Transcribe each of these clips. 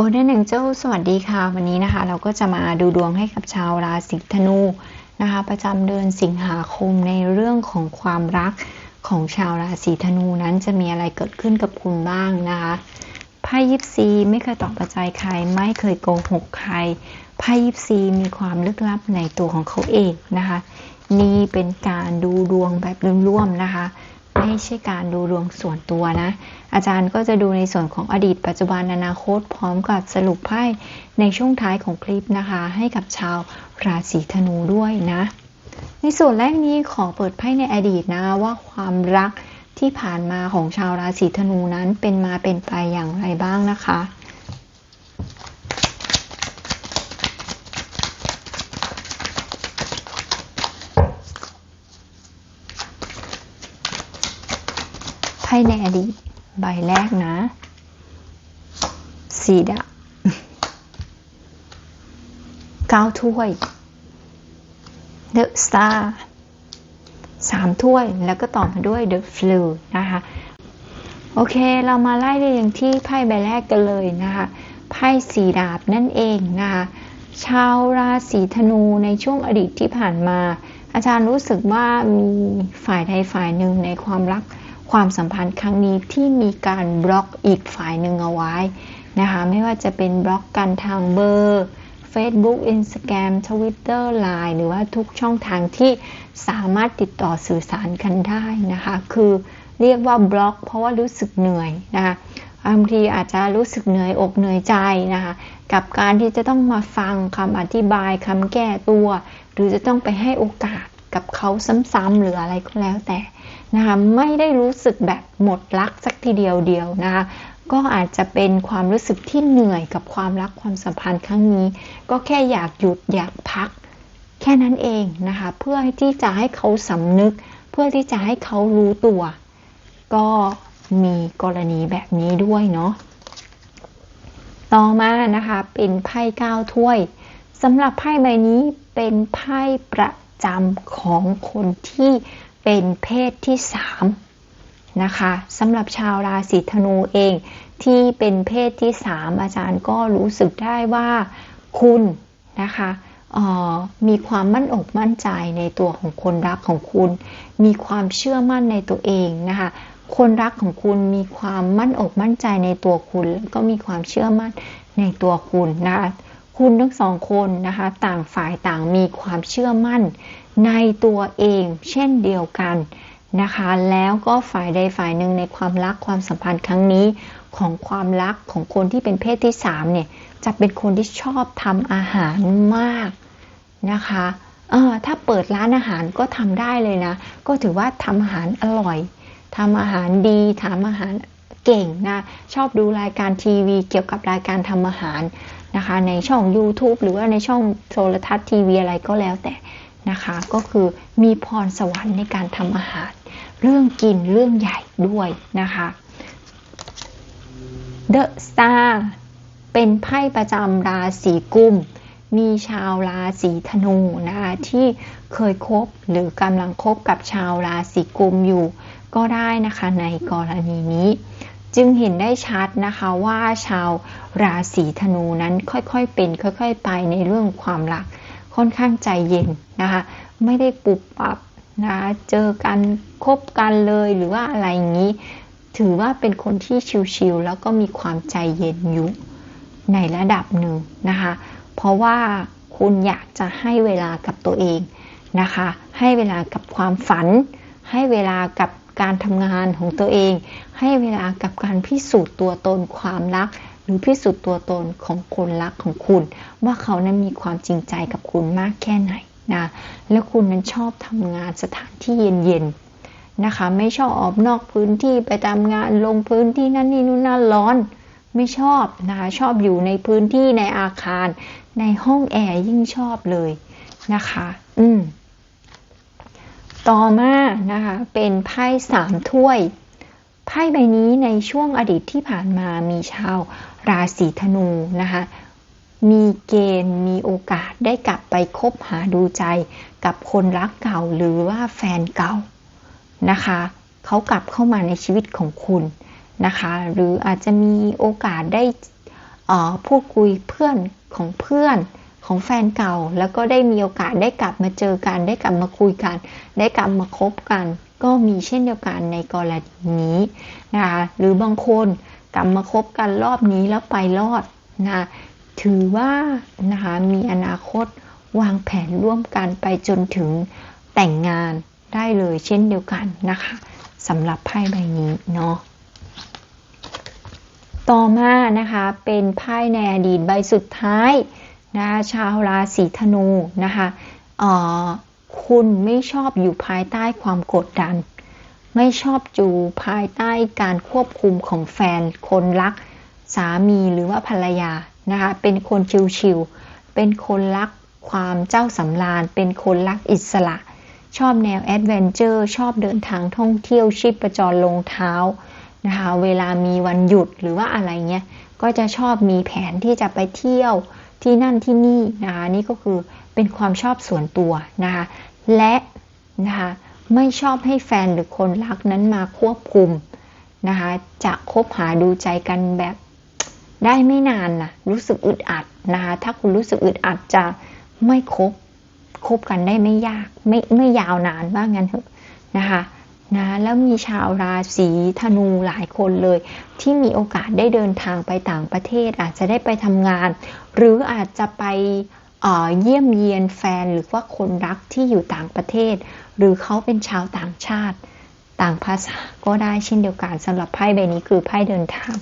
Golden Angel สวัสดีค่ะ วันนี้นะคะ เราก็จะมาดูดวงให้กับชาวราศีธนูนะคะ ประจำเดือนสิงหาคมในเรื่องของความรักของชาวราศีธนูนั้นจะมีอะไรเกิดขึ้นกับคุณบ้างนะคะไพ่ยิปซีไม่เคยตอบประจายใคร ไม่เคยโกหกใครไพ่ยิปซีมีความลึกลับในตัวของเขาเองนะคะ นี่เป็นการดูดวงแบบร่วมๆนะคะ ไม่ใช่การดูดวงส่วนตัวนะ อาจารย์ก็จะดูในส่วนของอดีต ปัจจุบันอนาคต พร้อมกับสรุปไพ่ในช่วงท้ายของคลิปนะคะ ให้กับชาวราศีธนูด้วยนะ ในส่วนแรกนี้ขอเปิดไพ่ในอดีตนะว่าความรักที่ผ่านมาของชาวราศีธนูนั้นเป็นมาเป็นไปอย่างไรบ้างนะคะไพ่ในอดีต ใบแรกนะ สีดาเก้าถ้วย The Star สามถ้วย แล้วก็ต่อมาด้วย The Flu นะคะ โอเค เรามาไล่เรียงที่ไพ่ใบแรกกันเลยนะคะ ไพ่สีดาบนั่นเองนะคะ ชาวราศีธนูในช่วงอดีตที่ผ่านมา อาจารย์รู้สึกว่ามีฝ่ายใดฝ่ายหนึ่งในความรัก ความสัมพันธ์ครั้งนี้ที่มีการบล็อกอีกฝ่ายหนึ่งเอาไว้นะคะไม่ว่าจะเป็นบล็อกกันทางเบอร์ Facebook Instagram Twitter Line หรือว่าทุกช่องทางที่สามารถติดต่อสื่อสารกันได้นะคะ คือเรียกว่าบล็อก เพราะว่ารู้สึกเหนื่อยนะคะบางทีอาจจะรู้สึกเหนื่อยอกเหนื่อยใจนะคะ กับการที่จะต้องมาฟังคำอธิบายคำแก้ตัว หรือจะต้องไปให้โอกาสกับเขาซ้ำๆหรืออะไรก็แล้วแต่ นะคะไม่ได้รู้สึกแบบหมดรักสักทีเดียวเดียวนะคะก็อาจจะเป็นความรู้สึกที่เหนื่อยกับความรักความสัมพันธ์ครั้งนี้ ก็แค่อยากหยุดอยากพัก แค่นั้นเองนะคะเพื่อที่จะให้เขาสำนึก เพื่อที่จะให้เขารู้ตัว ก็มีกรณีแบบนี้ด้วยเนาะต่อมานะคะเป็นไพ่เก้าถ้วยสำหรับไพ่ใบนี้เป็นไพ่ประจำของคนที่ เป็นเพศที่สามนะคะสำหรับชาวราศีธนูเองที่เป็นเพศที่สามอาจารย์ก็รู้สึกได้ว่าคุณนะคะมีความมั่นอกมั่นใจในตัวของคนรักของคุณ มีความเชื่อมั่นในตัวเองนะคะคนรักของคุณมีความมั่นอกมั่นใจในตัวคุณแล้วก็มีความเชื่อมั่นในตัวคุณนะคะคุณทั้งสองคนนะคะต่างฝ่ายต่างมีความเชื่อมั่น ในตัวเองเช่นเดียวกันนะคะ แล้วก็ฝ่ายใดฝ่ายหนึ่งในความรักความสัมพันธ์ครั้งนี้ของความรักของคนที่เป็นเพศที่3เนี่ยจะเป็นคนที่ชอบทำอาหารมากนะคะเออถ้าเปิดร้านอาหารก็ทำได้เลยนะ ก็ถือว่าทำอาหารอร่อยทำอาหารดีทำอาหารเก่งนะชอบดูรายการทีวี เกี่ยวกับรายการทำอาหารนะคะ ในช่อง YouTube หรือว่าในช่องโทรทัศน์ทีวีอะไรก็แล้วแต่ นะคะ ก็คือมีพรสวรรค์ในการทำอาหาร เรื่องกินเรื่องใหญ่ด้วยนะคะ The Star เป็นไพ่ประจำราศีกุม มีชาวราศีธนูนะคะที่เคยคบหรือกำลังคบกับชาวราศีกุมอยู่ ก็ได้นะคะในกรณีนี้จึงเห็นได้ชัดนะคะว่าชาวราศีธนูนั้นค่อยๆเป็น ค่อย ๆ ไปในเรื่องความรัก ค่อนข้างใจเย็นนะคะ ไม่ได้ปุบปับนะเจอกันคบกันเลยหรือว่าอะไรอย่างนี้ ถือว่าเป็นคนที่ชิวๆแล้วก็มีความใจเย็นอยู่ในระดับหนึ่งนะคะ เพราะว่าคุณอยากจะให้เวลากับตัวเองนะคะ ให้เวลากับความฝัน ให้เวลากับการทำงานของตัวเอง ให้เวลากับการพิสูจน์ตัวตนความรัก หรือพิสูจน์ตัวตนของคนรักของคุณ ว่าเขานั้นมีความจริงใจกับคุณมากแค่ไหนนะแล้วคุณนั้นชอบทำงานสถานที่เย็นๆนะคะ ไม่ชอบออกนอกพื้นที่ไปทำงานลงพื้นที่นั่นนี่นู่นนั่นร้อน ไม่ชอบนะคะชอบอยู่ในพื้นที่ในอาคาร ในห้องแอร์ยิ่งชอบเลยนะคะ อืมต่อมานะคะเป็นไพ่สามถ้วยไพ่ใบนี้ในช่วงอดีตที่ผ่านมามีชาว ราศีธนูนะคะมีเกณฑ์มีโอกาสได้กลับไปคบหาดูใจกับคนรักเก่าหรือว่าแฟนเก่านะคะเขากลับเข้ามาในชีวิตของคุณนะคะหรืออาจจะมีโอกาสได้พูดคุยเพื่อนของเพื่อนของแฟนเก่า แล้วก็ได้มีโอกาสได้กลับมาเจอกัน ได้กลับมาคุยกัน ได้กลับมาคบกัน ก็มีเช่นเดียวกันในกรณีนี้นะคะหรือบางคน ลับมาคบกันรอบนี้แล้วไปรอดนะถือว่านะคะมีอนาคตวางแผนร่วมกันไปจนถึงแต่งงานได้เลยเช่นเดียวกันนะคะสำหรับไพ่ใบนี้เนาะต่อมานะคะเป็นไพ่ในอดีตใบสุดท้ายนะชาวราศีธนูนะคะออคุณไม่ชอบอยู่ภายใต้ความกดดัน ไม่ชอบอยู่ภายใต้การควบคุมของแฟน คนรัก สามีหรือว่าภรรยานะคะ เป็นคนชิวๆเป็นคนรักความเจ้าสำราญ เป็นคนรักอิสระ ชอบแนวแอดเวนเจอร์ ชอบเดินทางท่องเที่ยวชีพประจรลงเท้านะคะ เวลามีวันหยุดหรือว่าอะไรเงี้ย ก็จะชอบมีแผนที่จะไปเที่ยวที่นั่นที่นี่นะคะ นี่ก็คือเป็นความชอบส่วนตัวนะคะ และนะคะ ไม่ชอบให้แฟนหรือคนรักนั้นมาควบคุมนะคะ จะคบหาดูใจกันแบบได้ไม่นานนะรู้สึกอึดอัดนะคะ ถ้าคุณรู้สึกอึดอัดจะไม่คบคบกันได้ไม่ยาก ไม่ไม่ยาวนานว่างั้นเถอะนะคะนะแล้วมีชาวราศีธนูหลายคนเลย ที่มีโอกาสได้เดินทางไปต่างประเทศ อาจจะได้ไปทำงาน หรืออาจจะไป เยี่ยมเยียนแฟนหรือว่าคนรักที่อยู่ต่างประเทศ หรือเขาเป็นชาวต่างชาติ ต่างภาษาก็ได้เช่นเดียวกันสำหรับไพ่ใบนี้คือไพ่เดินทาง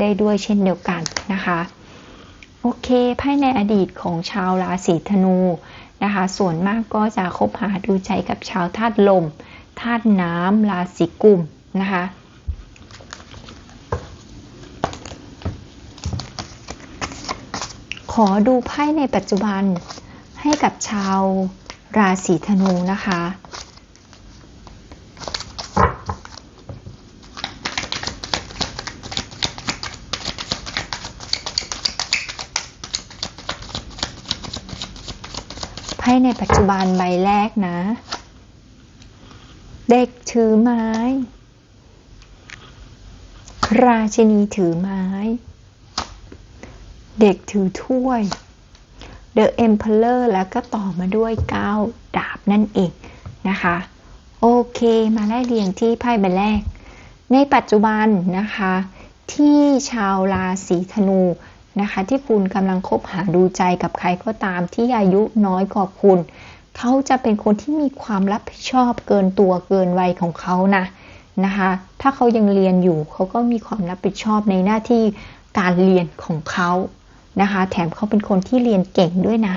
ได้ด้วยเช่นเดียวกันนะคะโอเคไพ่ในอดีตของชาวราศีธนูนะคะ ส่วนมากก็จะคบหาดูใจกับชาวธาตุลมธาตุน้ำราศีกุมนะคะ ขอดูไพ่ในปัจจุบันให้กับชาวราศีธนูนะคะ ไพ่ในปัจจุบันใบแรกนะ เด็กถือไม้ ราชินีถือไม้ เด็กถือถ้วย The Emperor แล้วก็ต่อมาด้วยก้าวดาบนั่นเองนะคะ โอเคมาไล่เรียงที่ไพ่ใบแรก ในปัจจุบันนะคะ ที่ชาวราศีธนูนะคะ ที่คุณกำลังคบหาดูใจกับใครก็ตามที่อายุน้อยกว่าคุณ เขาจะเป็นคนที่มีความรับผิดชอบเกินตัวเกินวัยของเขานะนะคะ ถ้าเขายังเรียนอยู่เขาก็มีความรับผิดชอบในหน้าที่การเรียนของเขา นะคะ แถมเขาเป็นคนที่เรียนเก่งด้วยนะ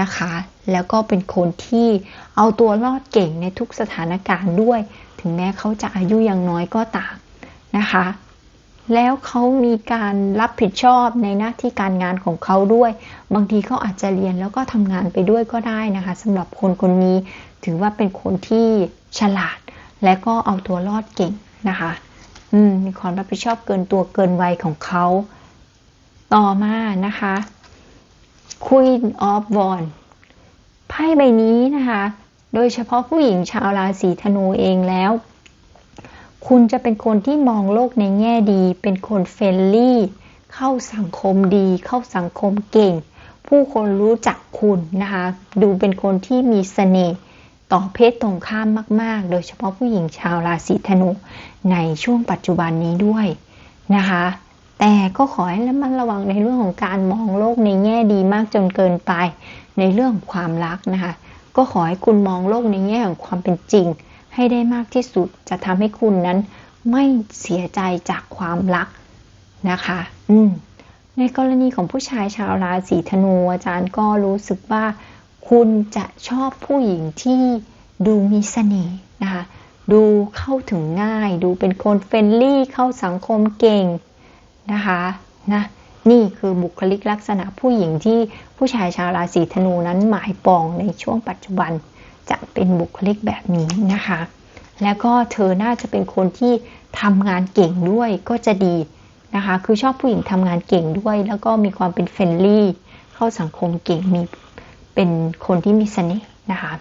นะคะ แล้วก็เป็นคนที่เอาตัวรอดเก่งในทุกสถานการณ์ด้วย ถึงแม้เขาจะอายุยังน้อยก็ตามนะคะ แล้วเขามีการรับผิดชอบในหน้าที่การงานของเขาด้วย บางทีเขาอาจจะเรียนแล้วก็ทำงานไปด้วยก็ได้นะคะสำหรับคนคนนี้ถือว่าเป็นคนที่ฉลาด และก็เอาตัวรอดเก่งนะคะ อืมมีความรับผิดชอบเกินตัวเกินวัยของเขา ต่อมานะคะ Queen of Wands ไพ่ใบนี้นะคะ โดยเฉพาะผู้หญิงชาวราศีธนูเองแล้ว คุณจะเป็นคนที่มองโลกในแง่ดี เป็นคนเฟรนลี่ เข้าสังคมดี เข้าสังคมเก่ง ผู้คนรู้จักคุณนะคะ ดูเป็นคนที่มีสเสน่ห์ต่อเพศตรงข้ามมาก ๆ โดยเฉพาะผู้หญิงชาวราศีธนูในช่วงปัจจุบันนี้ด้วยนะคะ แต่ก็ขอให้ระมัดระวังในเรื่องของการมองโลกในแง่ดีมากจนเกินไป ในเรื่องความรักนะคะ ก็ขอให้คุณมองโลกในแง่ของความเป็นจริง ให้ได้มากที่สุดจะทำให้คุณนั้นไม่เสียใจจากความรักนะคะ อืม ในกรณีของผู้ชายชาวราศีธนูอาจารย์ก็รู้สึกว่า คุณจะชอบผู้หญิงที่ดูมีเสน่ห์นะคะ ดูเข้าถึงง่าย ดูเป็นคนเฟรนลี่เข้าสังคมเก่ง นะคะนะนี่คือบุคลิกลักษณะผู้หญิงที่ผู้ชายชาวราศีธนูนั้นหมายปองในช่วงปัจจุบันจะเป็นบุคลิกแบบนี้นะคะ แล้วก็เธอน่าจะเป็นคนที่ทำงานเก่งด้วยก็จะดีนะคะ คือชอบผู้หญิงทำงานเก่งด้วย แล้วก็มีความเป็นเฟรนลี่ เข้าสังคมเก่งมีเป็นคนที่มีเสน่ห์นะคะ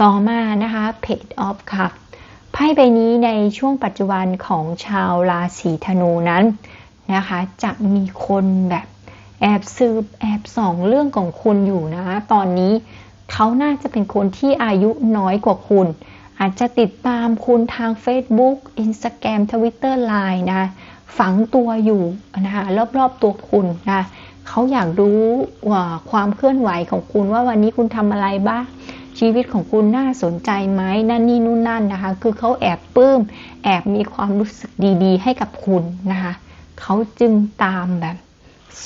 ต่อมานะคะ Page of Cup ไพ่ใบนี้ในช่วงปัจจุบันของชาวราศีธนูนั้น นะคะ จะมีคนแบบแอบสืบแอบส่องเรื่องของคุณอยู่นะ ตอนนี้เขาน่าจะเป็นคนที่อายุน้อยกว่าคุณ อาจจะติดตามคุณทาง Facebook Instagram Twitter Line นะฝังตัวอยู่นะคะรอบๆตัวคุณนะเขาอยากรู้ว่าความเคลื่อนไหวของคุณว่าวันนี้คุณทำอะไรบ้างชีวิตของคุณน่าสนใจไหมนั่นนี่นู่นนั่นนะคะ คือเขาแอบปลื้ม แอบมีความรู้สึกดีๆ ให้กับคุณนะคะ เขาจึงตามแบบ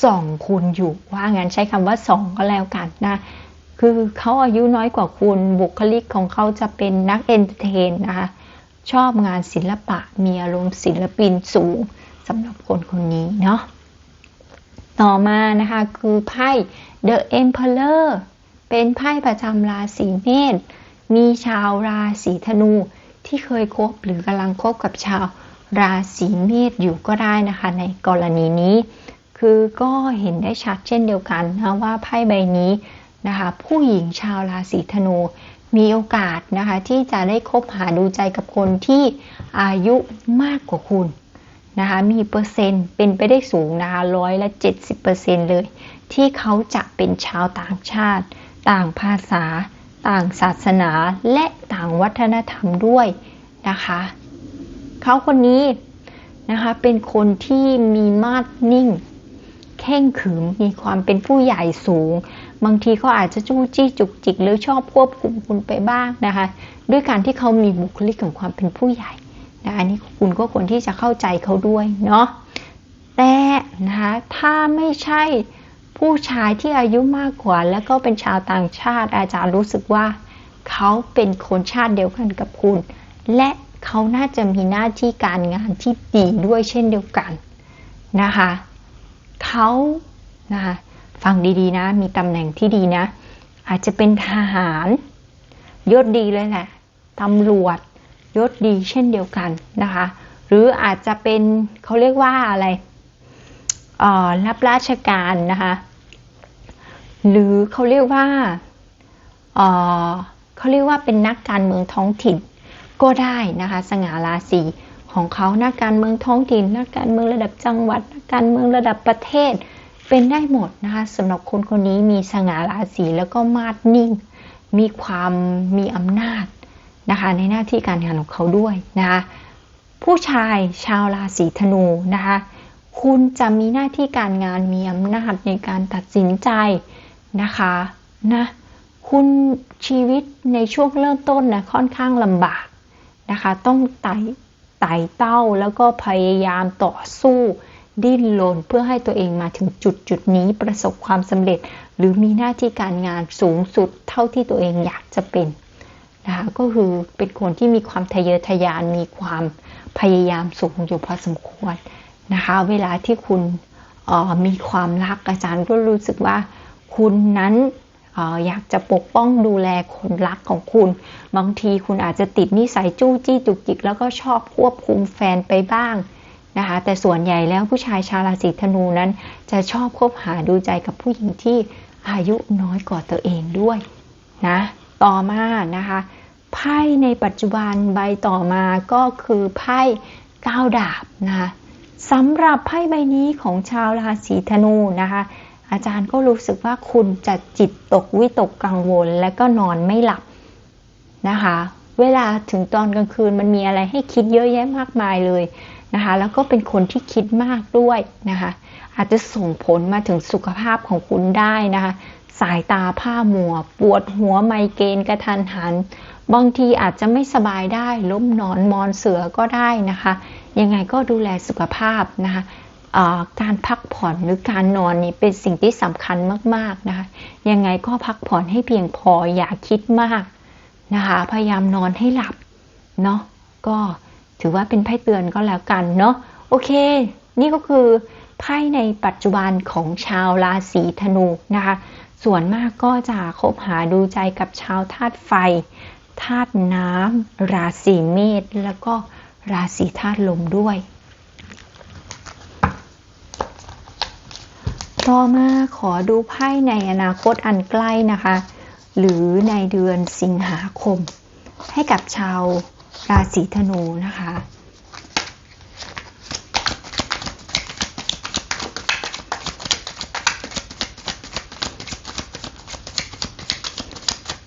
ส่องคุณอยู่ว่างั้นใช้คำว่าส่องก็แล้วกันนะคือเขาอายุน้อยกว่าคุณบุคลิกของเขาจะเป็นนักเอนเตอร์เทนนะคะชอบงานศิลปะมีอารมณ์ศิลปินสูงสำหรับคนคนนี้เนาะต่อมานะคะคือไพ่ The Emperor เป็นไพ่ประจำราศีเมษมีชาวราศีธนูที่เคยคบหรือกำลังคบกับชาว ราศีเมษอยู่ก็ได้นะคะ ในกรณีนี้ คือก็เห็นได้ชัดเช่นเดียวกันนะว่าไพ่ใบนี้นะคะ ผู้หญิงชาวราศีธนูมีโอกาสนะคะที่จะได้คบหาดูใจกับคนที่อายุมากกว่าคุณนะคะมีเปอร์เซ็นต์เป็นไปได้สูงนะคะร้อยละ 70%เเลย ที่เขาจะเป็นชาวต่างชาติ ต่างภาษา ต่างศาสนาและต่างวัฒนธรรมด้วยนะคะ เขาคนนี้นะคะเป็นคนที่มีมาดนิ่งเข่งขรึมมีความเป็นผู้ใหญ่สูง บางทีเขาอาจจะจู้จี้จุกจิกหรือชอบควบคุมคุณไปบ้างนะคะ ด้วยการที่เขามีบุคลิกของความเป็นผู้ใหญ่นะอันนี้คุณก็ควรที่จะเข้าใจเขาด้วยเนาะแต่นะคะถ้าไม่ใช่ผู้ชายที่อายุมากกว่า แล้วก็เป็นชาวต่างชาติอาจารย์รู้สึกว่า เขาเป็นคนชาติเดียวกันกับคุณ และ เขาน่าจะมีหน้าที่การงานที่ดีด้วยเช่นเดียวกันนะคะเขานะคะฟังดีๆนะ มีตำแหน่งที่ดีนะ อาจจะเป็นทหารยศดีเลยแหละตำรวจยศดีเช่นเดียวกันนะคะ หรืออาจจะเป็นเขาเรียกว่าอะไรรับราชการนะคะหรือเขาเรียกว่าเขาเรียกว่าเป็นนักการเมืองท้องถิ่น ก็ได้นะคะ สง่าราศีของเขานักการเมืองท้องถิ่นนักการเมืองระดับจังหวัดนักการเมืองระดับประเทศ เป็นได้หมดนะคะสำหรับคนคนนี้มีสง่าราศีแล้วก็มาดนิ่ง มีความมีอำนาจนะคะในหน้าที่การงานของเขาด้วยนะคะผู้ชายชาวราศีธนูนะคะคุณจะมีหน้าที่การงานมีอำนาจในการตัดสินใจนะคะนะคุณชีวิตในช่วงเริ่มต้นนะค่อนข้างลำบาก นะคะ ต้องไต่ไต่เต้าแล้วก็พยายามต่อสู้ ดิ้นรนเพื่อให้ตัวเองมาถึงจุดจุดนี้ประสบความสำเร็จ หรือมีหน้าที่การงานสูงสุดเท่าที่ตัวเองอยากจะเป็นนะคะก็คือเป็นคนที่มีความทะเยอทะยานมีความพยายามสูงอยู่พอสมควรนะคะ เวลาที่คุณมีความรักอาจารย์ก็รู้สึกว่า คุณนั้น อยากจะปกป้องดูแลคนรักของคุณ บางทีคุณอาจจะติดนิสัยจู้จี้จุกจิก แล้วก็ชอบควบคุมแฟนไปบ้างนะคะ แต่ส่วนใหญ่แล้วผู้ชายชาวราศีธนูนั้นจะชอบคบหาดูใจกับผู้หญิงที่อายุน้อยกว่าตัวเองด้วยนะ ต่อมานะคะ ไพ่ในปัจจุบันใบต่อมาก็คือไพ่ก้าวดาบนะคะสำหรับไพ่ใบนี้ของชาวราศีธนูนะคะ อาจารย์ก็รู้สึกว่าคุณจะจิตตกวิตกกังวล และก็นอนไม่หลับนะคะ เวลาถึงตอนกลางคืนมันมีอะไรให้คิดเยอะแยะมากมายเลยนะคะ แล้วก็เป็นคนที่คิดมากด้วยนะคะ อาจจะส่งผลมาถึงสุขภาพของคุณได้นะคะ สายตาผ้ามัว ปวดหัวไมเกรนกระทันหัน บางทีอาจจะไม่สบายได้ล้มนอนมอนเสือก็ได้นะคะ ยังไงก็ดูแลสุขภาพนะคะ การพักผ่อนหรือการนอนนี่เป็นสิ่งที่สำคัญมากๆนะคะยังไงก็พักผ่อนให้เพียงพออย่าคิดมากนะคะพยายามนอนให้หลับเนาะก็ถือว่าเป็นไพ่เตือนก็แล้วกันเนาะโอเค นี่ก็คือไพ่ในปัจจุบันของชาวราศีธนูนะคะส่วนมากก็จะคบหาดูใจกับชาวธาตุไฟธาตุน้ำราศีเมษแล้วก็ราศีธาตุลมด้วย ราะมาขอดูไพ่ในอนาคตอันใกล้นะคะ หรือในเดือนสิงหาคม ให้กับชาวราศีธนูนะคะ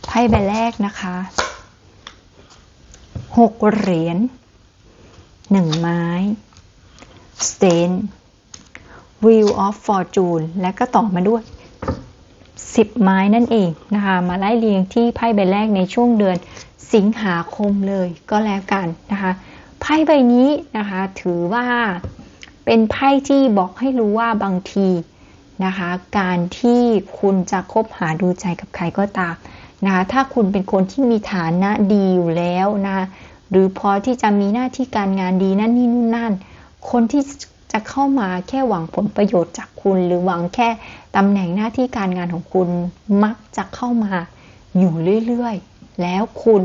ไพ่ใบแรกนะคะหกเหรียญหนึ่งไม้สเตน Wheel of Fortune และก็ต่อมาด้วย 10 ไม้นั่นเองนะคะ มาไล่เรียงที่ไพ่ใบแรกในช่วงเดือนสิงหาคมเลยก็แล้วกันนะคะ ไพ่ใบนี้นะคะถือว่าเป็นไพ่ที่บอกให้รู้ว่าบางทีนะคะ การที่คุณจะคบหาดูใจกับใครก็ตามนะคะถ้าคุณเป็นคนที่มีฐานะดีอยู่แล้วนะหรือพอที่จะมีหน้าที่การงานดีนั่นนี่นู่นนั่น คนที่ จะเข้ามาแค่หวังผลประโยชน์จากคุณ หรือหวังแค่ตำแหน่งหน้าที่การงานของคุณมักจะเข้ามาอยู่เรื่อยๆ แล้วคุณ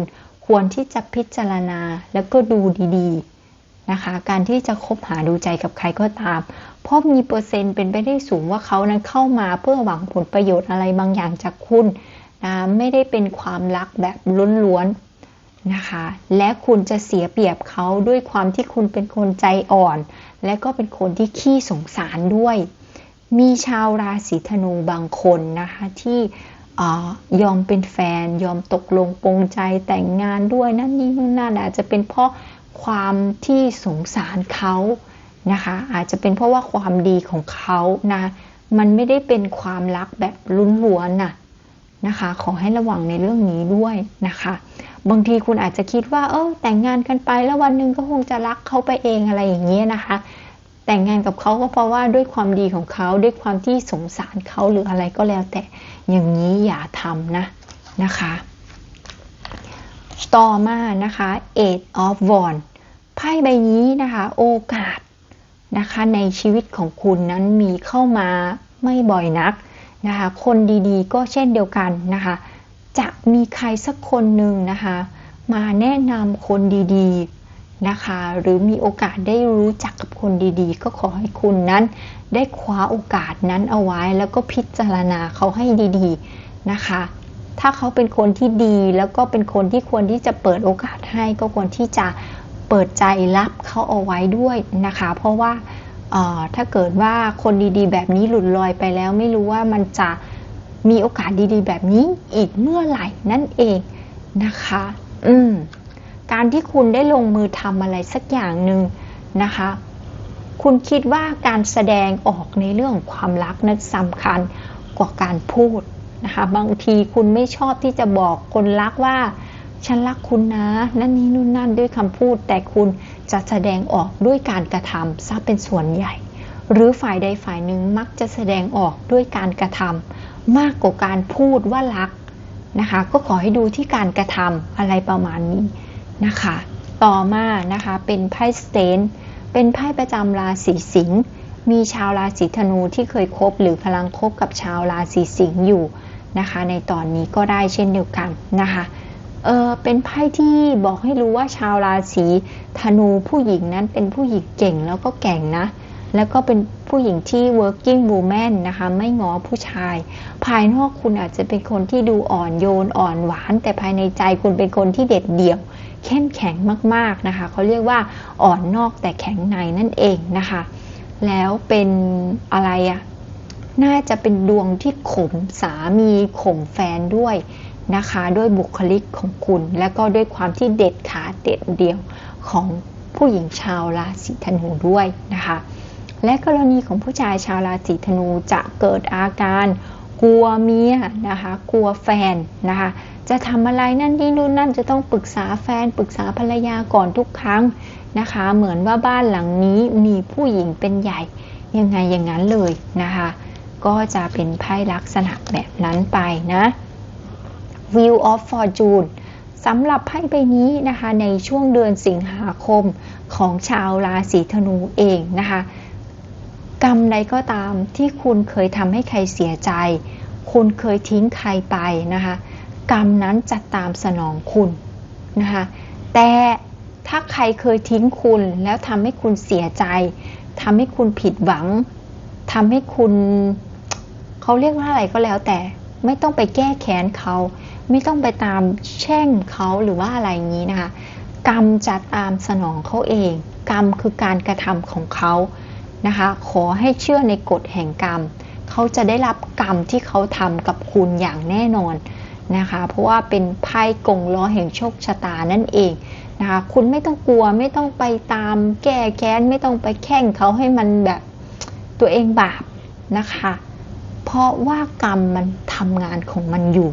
ควรที่จะพิจารณาแล้วก็ดูดีๆนะคะ การที่จะคบหาดูใจกับใครก็ตาม เพราะมีเปอร์เซ็นต์เป็นไปได้สูงว่าเขานั้นเข้ามาเพื่อหวังผลประโยชน์อะไรบางอย่างจากคุณนะไม่ได้เป็นความรักแบบล้วนๆ นะคะ และคุณจะเสียเปรียบเขาด้วยความที่คุณเป็นคนใจอ่อน และก็เป็นคนที่ขี้สงสารด้วย มีชาวราศีธนูบางคนนะคะที่ยอมเป็นแฟน ยอมตกลงปรงใจแต่งงานด้วยนั่นนี่นู่นนั่นอาจจะเป็นเพราะความที่สงสารเขานะคะ อาจจะเป็นเพราะว่าความดีของเขานะมันไม่ได้เป็นความรักแบบลุ้นล้วนน่ะ นะคะ ขอให้ระวังในเรื่องนี้ด้วยนะคะ บางทีคุณอาจจะคิดว่า เออแต่งงานกันไปแล้ววันหนึ่งก็คงจะรักเขาไปเองอะไรอย่างเงี้ยนะคะ แต่งงานกับเขาก็เพราะว่าด้วยความดีของเขาด้วยความที่สงสารเขาหรืออะไรก็แล้วแต่อย่างนี้อย่าทำนะนะคะ ต่อมานะคะ Eight of Wands ไพ่ใบนี้นะคะโอกาสนะคะในชีวิตของคุณนั้นมีเข้ามาไม่บ่อยนัก นะคะคนดีๆ ก็เช่นเดียวกันนะคะจะมีใครสักคนหนึ่งนะคะมาแนะนำคนดีๆนะคะหรือมีโอกาสได้รู้จักกับคนดีๆ ก็ขอให้คุณนั้น ได้คว้าโอกาสนั้นเอาไว้แล้วก็พิจารณาเขาให้ดีๆนะคะถ้าเขาเป็นคนที่ดีแล้วก็เป็นคนที่ควรที่จะเปิดโอกาสให้ก็ควรที่จะเปิดใจรับเขาเอาไว้ด้วยนะคะ เพราะว่า ถ้าเกิดว่าคนดีๆ แบบนี้หลุดลอยไปแล้วไม่รู้ว่ามันจะมีโอกาสดีๆ แบบนี้อีกเมื่อไหร่นั่นเองนะคะ อืม การที่คุณได้ลงมือทำอะไรสักอย่างหนึ่งนะคะ คุณคิดว่าการแสดงออกในเรื่องความรักนั้นสำคัญกว่าการพูดนะคะ บางทีคุณไม่ชอบที่จะบอกคนรักว่า ฉันรักคุณนะ นั่นนี่นู่นนั่นด้วยคำพูด แต่คุณจะแสดงออกด้วยการกระทำซะเป็นส่วนใหญ่ หรือฝ่ายใดฝ่ายหนึ่งมักจะแสดงออกด้วยการกระทำมากกว่าการพูดว่ารักนะคะ ก็ขอให้ดูที่การกระทำอะไรประมาณนี้นะคะ ต่อมานะคะเป็นไพ่สเตนเป็นไพ่ประจำราศีสิงห์มีชาวราศีธนูที่เคยคบหรือพลังคบกับชาวราศีสิงห์อยู่นะคะ ในตอนนี้ก็ได้เช่นเดียวกันนะคะ เออเป็นไพ่ที่บอกให้รู้ว่าชาวราศีธนูผู้หญิงนั้นเป็นผู้หญิงเก่งแล้วก็แก่งนะ แล้วก็เป็นผู้หญิงที่ working woman นะคะ ไม่ง้อผู้ชาย ภายนอกคุณอาจจะเป็นคนที่ดูอ่อนโยนอ่อนหวาน แต่ภายในใจคุณเป็นคนที่เด็ดเดี่ยว เข้มแข็งมากๆนะคะเขาเรียกว่าอ่อนนอกแต่แข็งในนั่นเองนะคะ แล้วเป็นอะไรอะน่าจะเป็นดวงที่ข่มสามีข่มแฟนด้วย นะคะ ด้วยบุคลิกของคุณ และก็ด้วยความที่เด็ดขาดเด็ดเดี่ยวของผู้หญิงชาวราศีธนูด้วยนะคะ และกรณีของผู้ชายชาวราศีธนูจะเกิดอาการกลัวเมียนะคะ กลัวแฟนนะคะ จะทำอะไรนั่นนี่นู่นนั่นจะต้องปรึกษาแฟนปรึกษาภรรยาก่อนทุกครั้งนะคะ เหมือนว่าบ้านหลังนี้มีผู้หญิงเป็นใหญ่ยังไงอย่างนั้นเลยนะคะ ก็จะเป็นไพ่ลักษณะแบบนั้นไปนะ Wheel of Fortune สำหรับไพ่ใบนี้นะคะในช่วงเดือนสิงหาคมของชาวราศีธนูเองนะคะกรรมใดก็ตามที่คุณเคยทำให้ใครเสียใจ คุณเคยทิ้งใครไปนะคะกรรมนั้นจะตามสนองคุณนะคะแต่ถ้าใครเคยทิ้งคุณแล้วทำให้คุณเสียใจทำให้คุณผิดหวังทำให้คุณเขาเรียกว่าอะไรก็แล้วแต่ไม่ต้องไปแก้แค้นเขา ไม่ต้องไปตามแช่งเขาหรือว่าอะไรอย่างนี้นะคะ กรรมจะตามสนองเขาเอง กรรมคือการกระทำของเขานะคะ ขอให้เชื่อในกฎแห่งกรรม เขาจะได้รับกรรมที่เขาทำกับคุณอย่างแน่นอนนะคะ เพราะว่าเป็นไพ่กงล้อแห่งโชคชะตานั่นเองนะคะ คุณไม่ต้องกลัวไม่ต้องไปตามแก้แค้นไม่ต้องไปแข่งเขาให้มันแบบตัวเองบาปนะคะ เพราะว่ากรรมมันทำงานของมันอยู่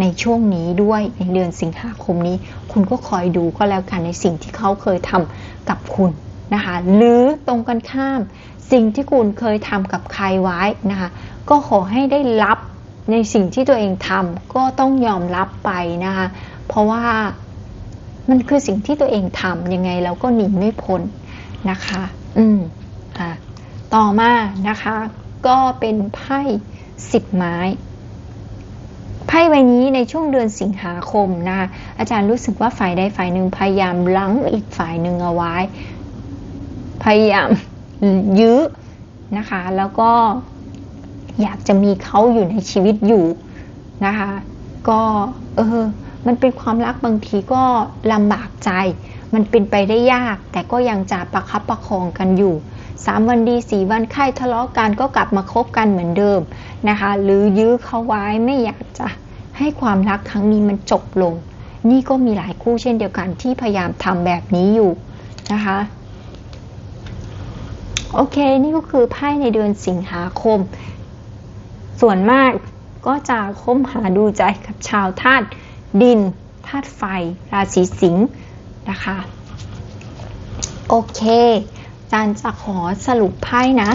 ในช่วงนี้ด้วยในเดือนสิงหาคมนี้ คุณก็คอยดูก็แล้วกันในสิ่งที่เขาเคยทำกับคุณนะคะหรือตรงกันข้าม สิ่งที่คุณเคยทำกับใครไว้นะคะก็ขอให้ได้รับในสิ่งที่ตัวเองทำก็ต้องยอมรับไปนะคะเพราะว่ามันคือสิ่งที่ตัวเองทำยังไงเราก็หนีไม่พ้นนะคะ อืมอะต่อมานะคะ ก็เป็นไพ่สิบไม้ ไพ่ใบนี้ในช่วงเดือนสิงหาคมนะคะอาจารย์รู้สึกว่าฝ่ายใดฝ่ายหนึ่งพยายามลังอีกฝ่ายหนึ่งเอาไว้ พยายามยื้อนะคะ แล้วก็อยากจะมีเขาอยู่ในชีวิตอยู่นะคะ ก็เออมันเป็นความรักบางทีก็ลำบากใจ มันเป็นไปได้ยาก แต่ก็ยังจะประคับประคองกันอยู่ สามวันดีสี่วันไข้ทะเลาะกันก็กลับมาคบกันเหมือนเดิมนะคะ หรือยื้อเขาไว้ไม่อยากจะให้ความรักครั้งนี้มันจบลง นี่ก็มีหลายคู่เช่นเดียวกันที่พยายามทำแบบนี้อยู่นะคะโอเค นี่ก็คือไพ่ในเดือนสิงหาคม ส่วนมากก็จะคบหาดูใจกับชาวธาตุดินธาตุไฟ ราศีสิงห์นะคะ โอเค อาจารจะขอสรุปไพ่นะ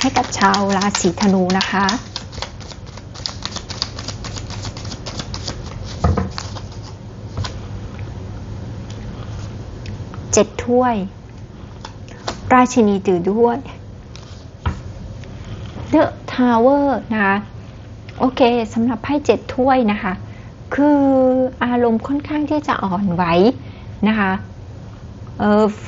ให้กับชาวราศีธนูนะคะ เจ็ดถ้วย ราชินีถือด้วย The Tower นะคะโอเคสำหรับไพ่เจ็ดถ้วยนะคะ คืออารมณ์ค่อนข้างที่จะอ่อนไหวนะคะ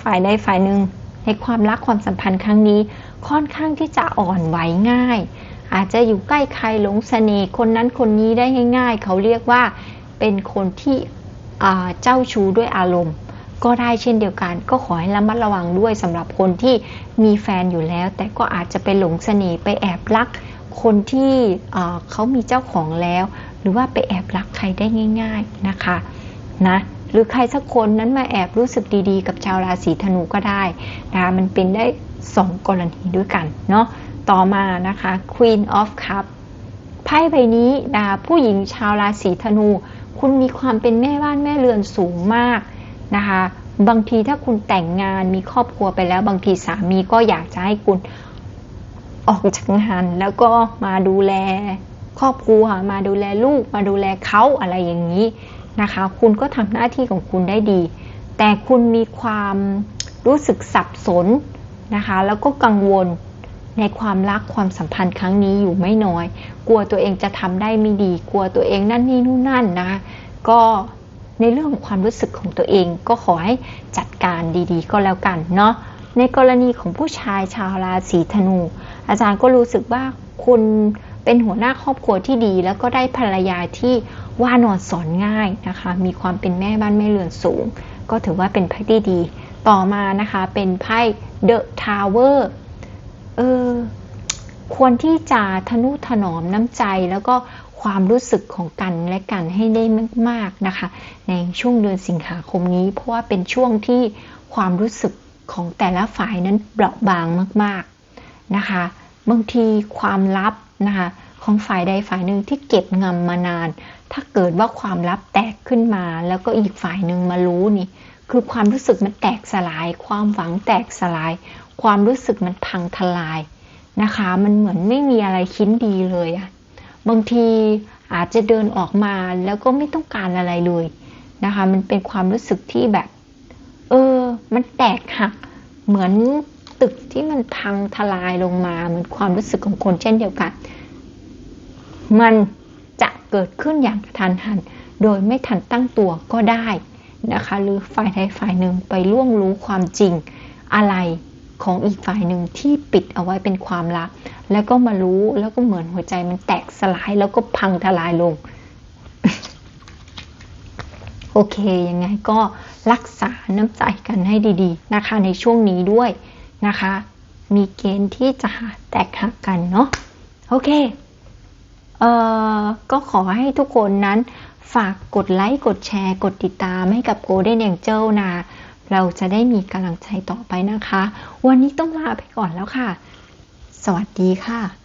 ฝ่ายใดฝ่ายหนึ่งในความรักความสัมพันธ์ครั้งนี้ ค่อนข้างที่จะอ่อนไหวง่าย อาจจะอยู่ใกล้ใครหลงเสน่ห์คนนั้นคนนี้ได้ง่าย ๆ เขาเรียกว่าเป็นคนที่เจ้าชู้ด้วยอารมณ์ ก็ได้เช่นเดียวกัน ก็ขอให้ระมัดระวังด้วยสำหรับคนที่มีแฟนอยู่แล้ว แต่ก็อาจจะไปหลงเสน่ห์ไปแอบรักคนที่เขามีเจ้าของแล้ว หรือว่าไปแอบรักใครได้ง่าย ๆนะคะนะ หรือใครสักคนนั้นมาแอบรู้สึกดีๆ กับชาวราศีธนูก็ได้นะคะมันเป็นได้สองกรณีด้วยกันเนาะต่อมานะคะ Queen of Cup ไพ่ใบนี้นะผู้หญิงชาวราศีธนู คุณมีความเป็นแม่บ้านแม่เรือนสูงมากนะคะบางทีถ้าคุณแต่งงานมีครอบครัวไปแล้ว บางทีสามีก็อยากจะให้คุณออกจากงานแล้วก็มาดูแลครอบครัวมาดูแลลูกมาดูแลเขาอะไรอย่างนี้ นะคะ คุณก็ทำหน้าที่ของคุณได้ดี แต่คุณมีความรู้สึกสับสนนะคะ แล้วก็กังวลในความรักความสัมพันธ์ครั้งนี้อยู่ไม่น้อย กลัวตัวเองจะทำได้ไม่ดี กลัวตัวเองนั่นนี่นู่นนั่นนะคะก็ในเรื่องของความรู้สึกของตัวเองก็ขอให้จัดการดีๆ ก็แล้วกันเนาะในกรณีของผู้ชายชาวราศีธนู อาจารย์ก็รู้สึกว่าคุณ เป็นหัวหน้าครอบครัวที่ดี แล้วก็ได้ภรรยาที่ว่านอนสอนง่ายนะคะ มีความเป็นแม่บ้านแม่เรือนสูง ก็ถือว่าเป็นไพ่ที่ดี ต่อมานะคะเป็นไพ่ The Tower เออควรที่จะทนุถนอมน้ำใจแล้วก็ความรู้สึกของกันและกันให้ได้มากๆนะคะ ในช่วงเดือนสิงหาคมนี้ เพราะว่าเป็นช่วงที่ความรู้สึกของแต่ละฝ่ายนั้นเปราะบางมาก ๆนะคะ บางทีความลับ นะคะของฝ่ายใดฝ่ายหนึ่งที่เก็บงำมานาน ถ้าเกิดว่าความลับแตกขึ้นมา แล้วก็อีกฝ่ายหนึ่งมารู้นี่ คือความรู้สึกมันแตกสลาย ความหวังแตกสลาย ความรู้สึกมันพังทลายนะคะ มันเหมือนไม่มีอะไรคิ้นดีเลยอะบางทีอาจจะเดินออกมาแล้วก็ไม่ต้องการอะไรเลยนะคะ มันเป็นความรู้สึกที่แบบ เออ มันแตกหัก เหมือน ตึกที่มันพังทลายลงมาเหมือนความรู้สึกของคนเช่นเดียวกัน มันจะเกิดขึ้นอย่างกระทันหัน โดยไม่ทันตั้งตัวก็ได้นะคะ หรือฝ่ายใดฝ่ายหนึ่งไปล่วงรู้ความจริงอะไรของอีกฝ่ายหนึ่งที่ปิดเอาไว้เป็นความลับ แล้วก็มารู้แล้วก็เหมือนหัวใจมันแตกสลายแล้วก็พังทลายลง โอเค ยังไงก็รักษาน้ำใจกันให้ดี ๆ นะคะในช่วงนี้ด้วย นะคะ มีเกณฑ์ที่จะแตกหักกันเนาะโอเคเอ่อก็ขอให้ทุกคนนั้นฝากกดไลค์กดแชร์ กดติดตามให้กับ Golden Angel นะ เราจะได้มีกำลังใจต่อไปนะคะ วันนี้ต้องลาไปก่อนแล้วค่ะ สวัสดีค่ะ